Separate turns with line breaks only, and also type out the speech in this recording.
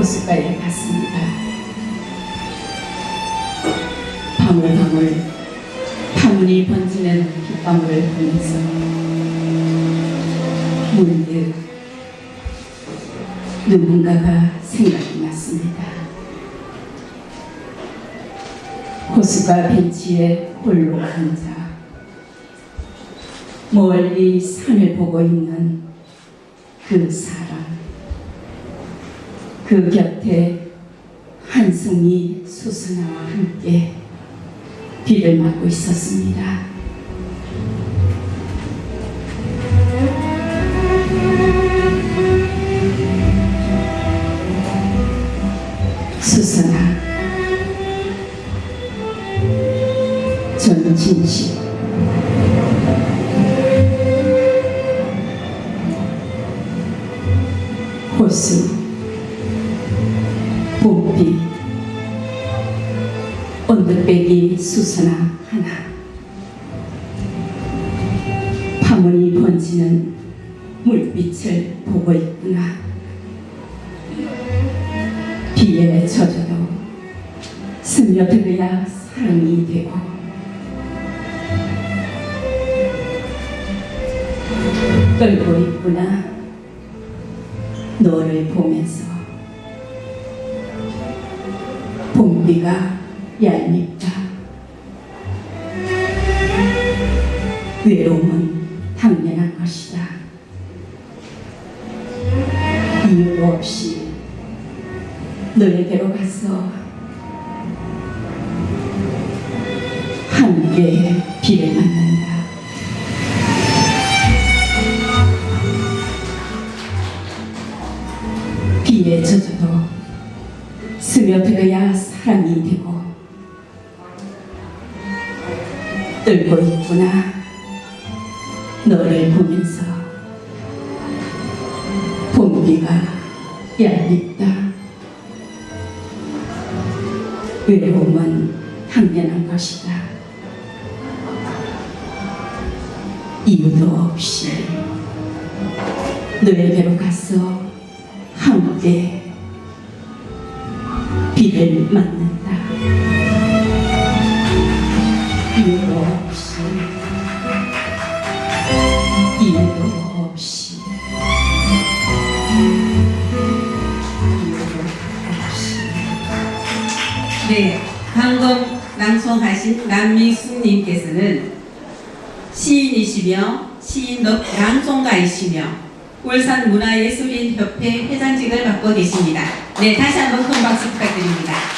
호숫가에 갔습니다. 방울방울 파문이 번지는 빗방울을 보면서 문득 누군가가 생각이 났습니다. 호수가 벤치에 홀로 앉아 멀리 산을 보고 있는 그 사람 그 곁에 한송이 수선화와 함께 비를 맞고 있었습니다. 수선아 저는 진실 호수 봄비 언덕배기 수선화 하나. 파문이 번지는 물빛을 보고 있구나. 비에 젖어도 스며들어야 사랑이 되고. 떨고 있구나 너를 보면서. 봄비가 얄밉다. 외로움은 당연한 것이다. 이유 없이 너에게로 가서 함께 비를 맞는다 비에 젖어도 스며들어야 사랑이 되고 떨고 있구나. 너를 보면서 봄비가 얄밉다. 외로움은 당연한 것이다. 이유도 없이 너에게로 가서 함께 비를 맞는다. 이유도 없이, 이유도 없이, 이유도 없이.
네, 방금 낭송하신 남미숙님께서는 시인이시며 시인 낭송가이시며 울산 문화예술인 협회 회장직을 맡고 계십니다. 네, 다시 한번 큰 박수 부탁드립니다.